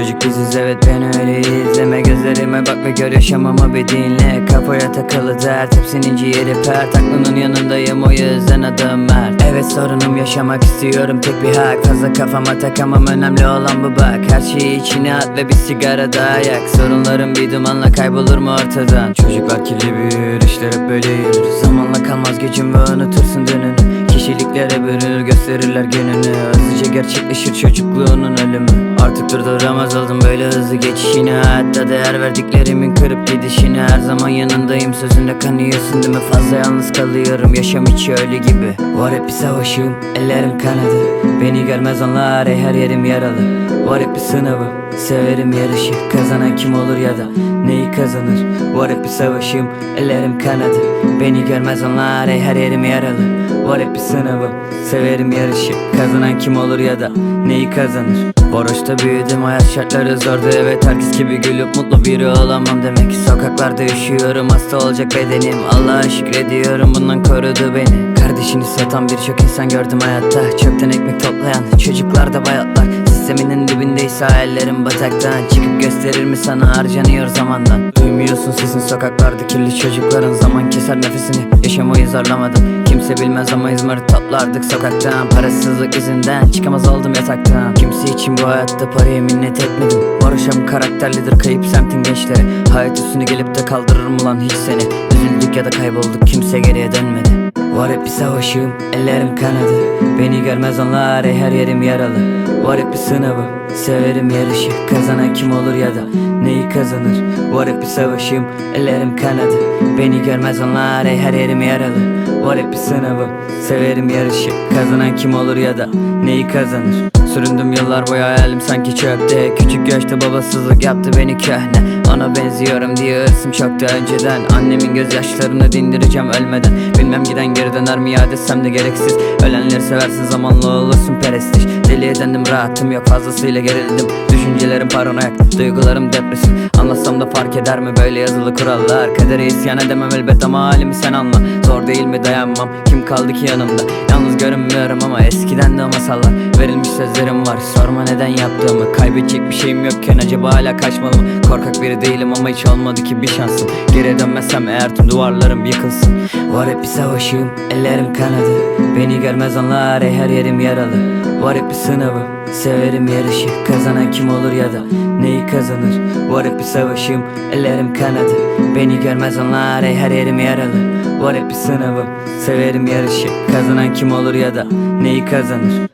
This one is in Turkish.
biziz evet ben öyle izleme Gözlerime bak ve gör yaşamamı bir dinle. Kafaya takılı dert hepsinin ciğeri pert. Aklının yanındayım o yüzden adım Mert. Evet sorunum yaşamak istiyorum tek bir hak. Fazla kafama takamam önemli olan bu bak. Her şeyi içine at ve bir sigara daha yak. Sorunlarım bir dumanla kaybolur mu ortadan? Çocuklar kirli büyür işler hep böyle yürür. Zamanla kalmaz gücüm ve unutursun dönünü Kişiliklere bürünür gösterirler gününü. Hızlıca gerçekleşir çocukluğunun ölümü Artık durduramaz oldum böyle hızlı geçişini Hayatta değer verdiklerimin kırıp gidişini Her zaman yanındayım sözünde kanıyorsun değil mi? Fazla yalnız kalıyorum yaşam içi ölü gibi. Var hep bir savaşım ellerim kanadı. Beni görmez onlar her yerim yaralı. Var hep bir sınavım severim yarışı Kazanan kim olur ya da neyi kazanır? Var hep bir savaşım ellerim kanadı. Beni görmez onlar ey her yerim yaralı. Var hep bir sınavım Severim yarışı Kazanan kim olur ya da neyi kazanır? Varoşta büyüdüm hayat şartları zordu Evet herkes gibi gülüp mutlu biri olamam. Demek Sokaklarda üşüyorum hasta olacak bedenim. Allah'a şükrediyorum bundan korudu beni. Kardeşini satan birçok insan gördüm hayatta. Çöpten ekmek toplayan çocuklar da bayatlar. Sisteminin dibindeyse hayallerim bataktan Çıkıp gösterir mi sana harcanıyor zamandan? Duymuyorsun sesin sokaklarda kirli çocukların Zaman keser nefesini. Yaşamayı zorlamadım. Kimse bilmez ama izmarit toplardık sokaktan. Parasızlık yüzünden çıkamaz oldum yataktan. Kimse için bu hayatta paraya minnet etmedim. Varoşam karakterlidir kayıp semtin gençleri. Hayat üstüne gelip de kaldırır mı lan hiç seni. Üzüldük ya da kaybolduk kimse geriye dönmedi Var hep bir savaşım, ellerim kanadı. Beni görmez onlar, her yerim yaralı. Var hep bir sınavım, severim yarışı. Kazanan kim olur ya da neyi kazanır? Var hep bir savaşım, ellerim kanadı. Beni görmez onlar, her yerim yaralı. Var hep bir sınavım, severim yarışı. Kazanan kim olur ya da neyi kazanır? Süründüm yıllar boyu hayalim sanki çöpte. Küçük yaşta babasızlık yaptı beni köhne Ona benziyorum diye hırsım çoktu önceden. Annemin gözyaşlarını dindireceğim ölmeden. Bilmem giden geri döner mi ya desem de gereksiz. Ölenleri seversin zamanla olursun perestiş. Deli edendim rahatım yok fazlasıyla gerildim. Düşüncelerim paranoyak duygularım depresif. Anlatsam da fark eder mi böyle yazılı kurallar? Kadere isyan edemem elbet ama halimi sen anla. Zor değil mi dayanmam? Kim kaldı ki yanımda? Yalnız görünmüyorum ama eskiden de masallar. Verilmiş sözlerim var. Sorma neden yaptığımı. Kaybedecek bir şeyim yokken acaba hala kaçmalı mı Korkak biri değilim ama hiç olmadı ki bir şansım. Geri dönmezsem eğer tüm duvarlarım yıkılsın. Var hep bir savaşım ellerim kanadı. Beni görmez onlar ey her yerim yaralı. Var hep bir sınavım Severim yarışı. Kazanan kim olur ya da neyi kazanır? Var hep bir savaşım ellerim kanadı. Beni görmez onlar ey her yerim yaralı. Var hep bir sınavım Severim yarışı. Kazanan kim olur ya da neyi kazanır